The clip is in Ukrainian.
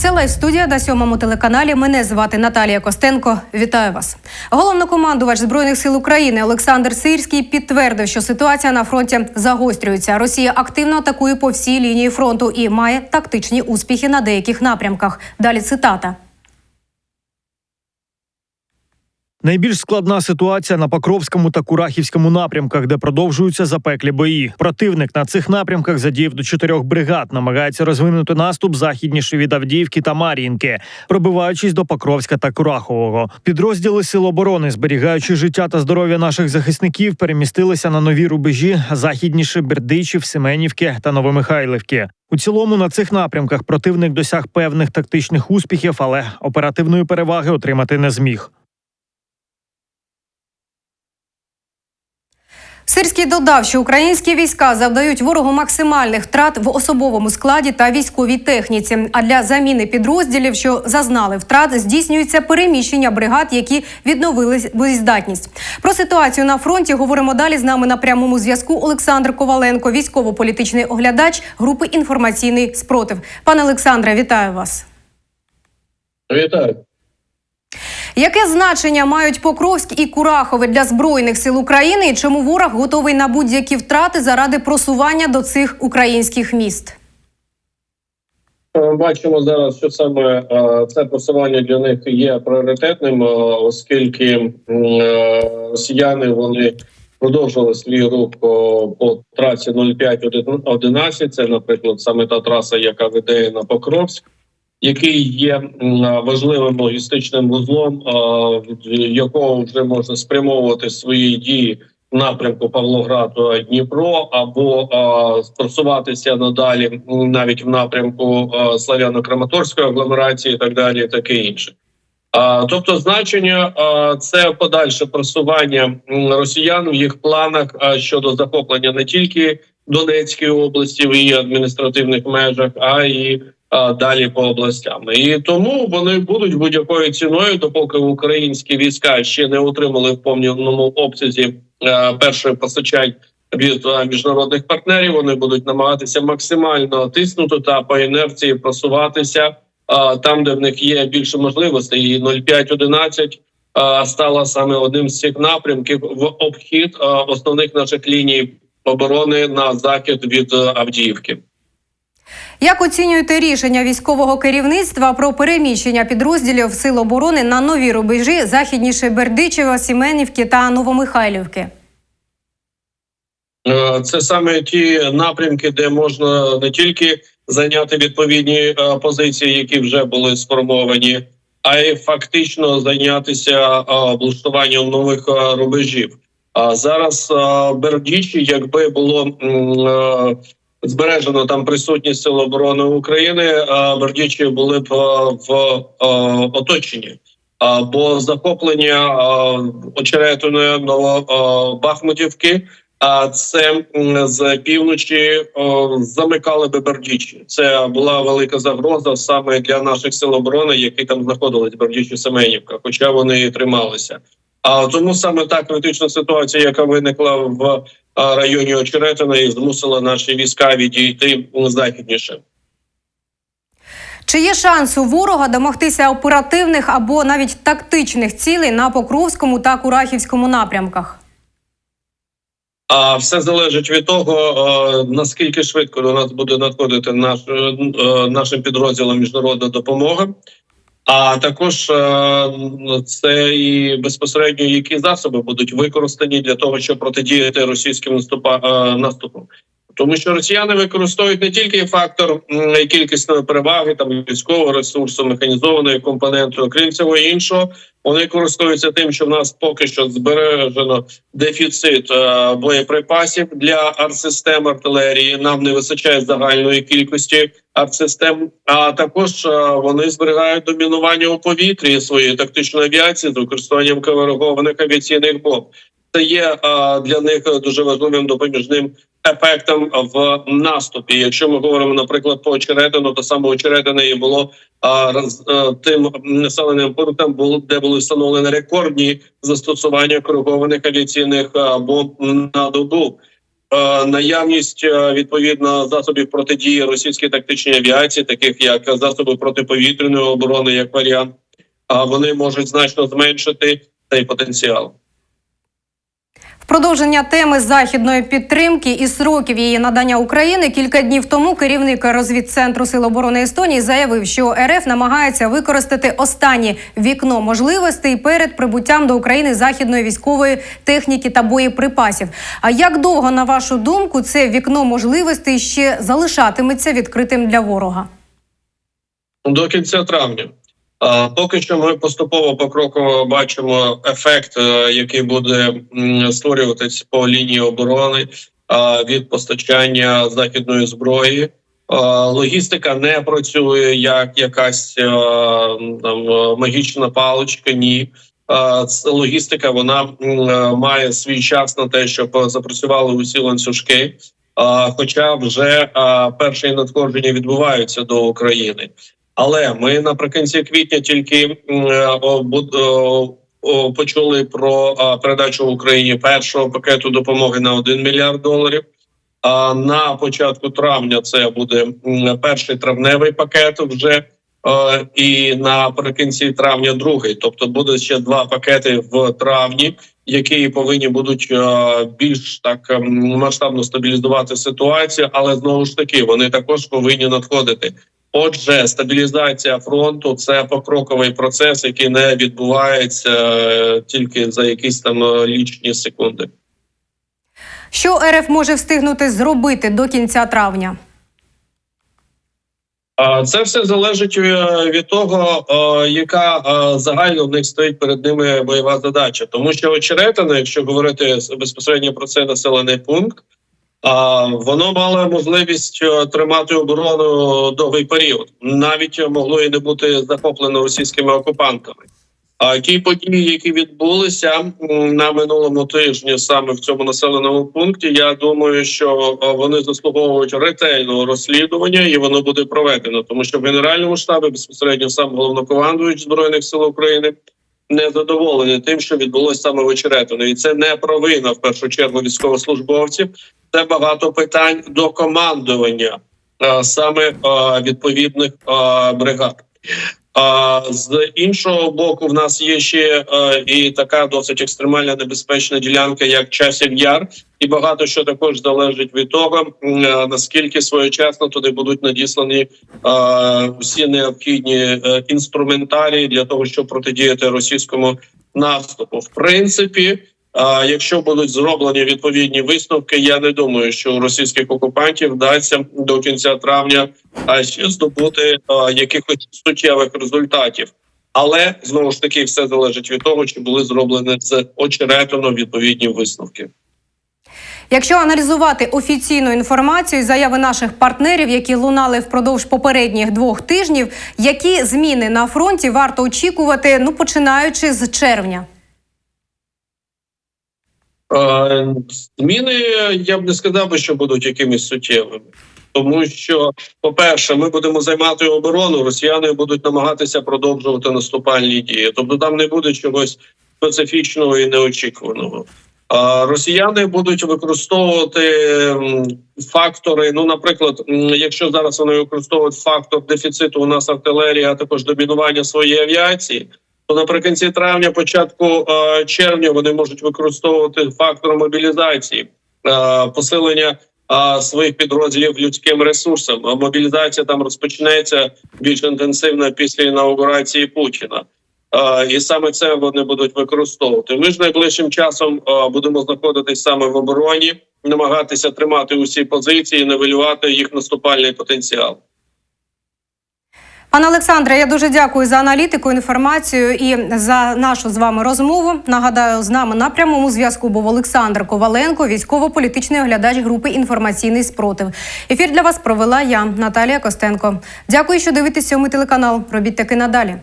Це лайв студія на сьомому телеканалі. Мене звати Наталія Костенко. Вітаю вас. Головнокомандувач збройних сил України Олександр Сирський підтвердив, що ситуація на фронті загострюється. Росія активно атакує по всій лінії фронту і має тактичні успіхи на деяких напрямках. Далі цитата. Найбільш складна ситуація на Покровському та Курахівському напрямках, де продовжуються запеклі бої. Противник на цих напрямках задіяв до чотирьох бригад, намагається розвинути наступ західніше від Авдіївки та Мар'їнки, пробиваючись до Покровська та Курахового. Підрозділи Сил оборони, зберігаючи життя та здоров'я наших захисників, перемістилися на нові рубежі західніше Бердичів, Семенівки та Новомихайлівки. У цілому на цих напрямках противник досяг певних тактичних успіхів, але оперативної переваги отримати не зміг. Сирський додав, що українські війська завдають ворогу максимальних втрат в особовому складі та військовій техніці. А для заміни підрозділів, що зазнали втрат, здійснюється переміщення бригад, які відновили боєздатність. Про ситуацію на фронті говоримо далі. З нами на прямому зв'язку Олександр Коваленко, військово-політичний оглядач групи інформаційний спротив. Пане Олександре, вітаю вас. Вітаю. Яке значення мають Покровськ і Курахове для збройних сил України? І чому ворог готовий на будь-які втрати заради просування до цих українських міст? Ми Бачимо зараз, що саме е, це просування для них є пріоритетним, е, оскільки е, росіяни вони продовжили свій рух по, трасі 0511. Це, наприклад, саме та траса, яка веде на Покровськ, який є важливим логістичним вузлом, е, якого вже можна спрямовувати свої дії в напрямку Павлоград е, Дніпро або е, просуватися надалі навіть в напрямку е, Славяно-Краматорської агломерації, і так далі, таке інше. Тобто, значення це подальше просування росіян в їх планах щодо захоплення не тільки Донецької області в її адміністративних межах, а й далі по областям. І тому вони будуть будь-якою ціною, допоки українські війська ще не отримали в повному обсязі е, перших постачань від е, міжнародних партнерів. Вони будуть намагатися максимально тиснути та по інерції просуватися а, там, де в них є більше можливостей. І 0511 а, стала саме одним з цих напрямків в обхід основних наших ліній оборони на захід від е, Авдіївки. Як оцінюєте рішення військового керівництва про переміщення підрозділів сил оборони на нові рубежі західніше Бердичева, Сіменівки та Новомихайлівки? Е, Це саме ті напрямки, де можна не тільки зайняти відповідні е, позиції, які вже були сформовані, а й фактично зайнятися е, облаштуванням нових рубежів. А зараз Бердічі, якби було збережено там присутність Сил оборони України, е, Бердічі були б е, в е, оточенні. А, Бо захоплення е, очеретиної Новобахмутівки а це з півночі замикали би Бердічі. Це була велика загроза саме для наших сил оборони, які там знаходились Бердічі Семенівка, хоча вони і трималися. А тому саме та критична ситуація, яка виникла в районі Очеретина, і змусила наші війська відійти західніше. Чи є шанс у ворога домогтися оперативних або навіть тактичних цілей на Покровському та Курахівському напрямках? А все залежить від того, е, наскільки швидко до нас буде надходити наш, е, нашим підрозділам міжнародна допомога. А також е, це і безпосередньо які засоби будуть використані для того, щоб протидіяти російським е, наступам. Тому що росіяни використовують не тільки фактор кількісної переваги, там військового ресурсу, механізованої компоненти, окрім цього іншого, вони користуються тим, що в нас поки що збережено дефіцит е, боєприпасів для артсистем артилерії. Нам не вистачає загальної кількості артсистем. А також е, вони зберігають домінування у повітрі своєї тактичної авіації з використанням коригованих авіаційних бомб. Це є е, для них дуже важливим допоміжним ефектом в наступі. Якщо ми говоримо, наприклад, по очеретину, то саме очеретина і було а, роз, а, тим населеним пунктом, де були встановлені рекордні застосування коригованих авіаційних бомб на добу. е, наявність е, відповідно засобів протидії російській тактичній авіації, таких як засоби протиповітряної оборони, як варіант, вони можуть значно зменшити цей потенціал. Продовження теми західної підтримки і сроків її надання України кілька днів тому керівник розвідцентру Сил оборони Естонії заявив, що РФ намагається використати останнє вікно можливостей перед прибуттям до України західної військової техніки та боєприпасів. А як довго, на вашу думку, це вікно можливостей ще залишатиметься відкритим для ворога? до кінця травня. Поки що ми поступово покроково бачимо ефект, е, який буде створюватись по лінії оборони від постачання західної зброї. Логістика не працює як якась е, там е, магічна паличка. Ні. Логістика вона е, має свій час на те, щоб е, запрацювали усі ланцюжки. Хоча вже перші надходження відбуваються до України. Але ми наприкінці квітня тільки е, почули про передачу Україні першого пакету допомоги на 1 мільярд доларів. А на початку травня це буде перший травневий пакет вже. І наприкінці травня другий, тобто буде ще два пакети в травні, які повинні будуть більш так масштабно стабілізувати ситуацію, але знову ж таки вони також повинні надходити. Отже, стабілізація фронту це покроковий процес, який не відбувається е, тільки за якісь там е, лічні секунди. Що РФ може встигнути зробити до кінця травня? Це все залежить е, від того, яка загально в них стоїть перед ними бойова задача. Тому що очеретина, якщо говорити безпосередньо про цей населений пункт, воно мало можливість е, тримати оборону довгий період. Навіть могло і не бути захоплено російськими окупантами. А ті події, які відбулися на минулому тижні, саме в цьому населеному пункті, я думаю, що е, вони заслуговують ретельного розслідування, і воно буде проведено, тому що в генеральному штабі безпосередньо сам головнокомандуючий збройних сил України не задоволений тим, що відбулося саме в Очеретино. і це не провина в першу чергу військовослужбовців. Це багато питань до командування е, саме е, відповідних е, бригад. З іншого боку, в нас є ще е, і така досить екстремальна небезпечна ділянка, як часів яр, і багато що також залежить від того, е, наскільки своєчасно туди будуть надіслані всі необхідні е, інструментарії для того, щоб протидіяти російському наступу. В принципі, а якщо будуть зроблені відповідні висновки, я не думаю, що у російських окупантів вдасться до кінця травня а ще здобути якихось суттєвих результатів. Але знову ж таки все залежить від того, чи були зроблені з очеретино відповідні висновки. Якщо аналізувати офіційну інформацію, заяви наших партнерів, які лунали впродовж попередніх двох тижнів, які зміни на фронті варто очікувати, ну починаючи з червня. Е, Зміни я б не сказав би, що будуть якимись суттєвими. Тому що, по-перше, ми будемо займати оборону, росіяни будуть намагатися продовжувати наступальні дії. Тобто там не буде чогось специфічного і неочікуваного. Росіяни будуть використовувати фактори. Ну, наприклад, якщо зараз вони використовують фактор дефіциту у нас артилерії, а також домінування своєї авіації, то наприкінці травня, початку е, червня, вони можуть використовувати фактор мобілізації, е, посилення е, своїх підрозділів людським ресурсом. Мобілізація там розпочнеться більш інтенсивно після інаугурації Путіна. І саме це вони будуть використовувати. Ми ж найближчим часом будемо знаходитись саме в обороні, намагатися тримати усі позиції, нивелювати їх наступальний потенціал. Пане Олександре, я дуже дякую за аналітику, інформацію і за нашу з вами розмову. Нагадаю, з нами на прямому зв'язку був Олександр Коваленко, військово-політичний оглядач групи інформаційний спротив. Ефір для вас провела я, Наталія Костенко. Дякую, що дивитесь сьомий телеканал. Робіть таки надалі.